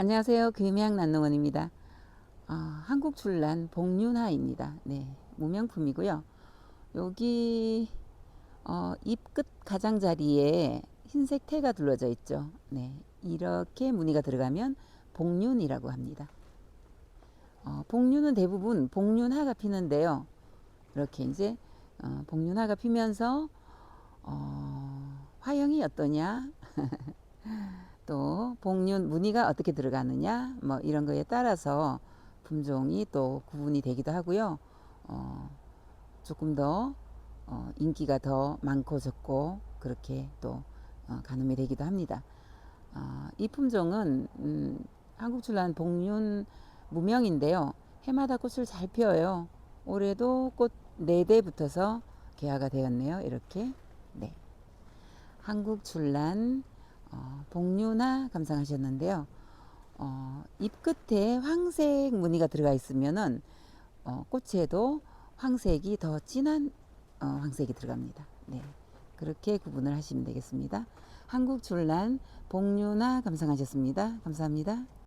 안녕하세요. 금양 난농원입니다. 어, 한국 출란 복륜화입니다. 네, 무명품이고요. 여기 어, 잎끝 가장자리에 흰색 태가 둘러져 있죠. 네, 이렇게 무늬가 들어가면 복륜이라고 합니다. 어, 복륜은 대부분 복륜화가 피는데요. 이렇게 이제 어, 복륜화가 피면서 어, 화형이 어떠냐? 또 복륜 무늬가 어떻게 들어가느냐 뭐 이런 거에 따라서 품종이 또 구분이 되기도 하고요. 어, 조금 더 어, 인기가 더 많고 적고 그렇게 또 어, 가늠이 되기도 합니다. 어, 이 품종은 음, 한국 출란 복륜 무명인데요. 해마다 꽃을 잘 피워요. 올해도 꽃 네 대 붙어서 개화가 되었네요. 이렇게 네. 한국 출란 어, 복륜화 감상하셨는데요. 어, 잎 끝에 황색 무늬가 들어가 있으면은 어, 꽃에도 황색이 더 진한 어, 황색이 들어갑니다. 네, 그렇게 구분을 하시면 되겠습니다. 한국 출란 복륜화 감상하셨습니다. 감사합니다.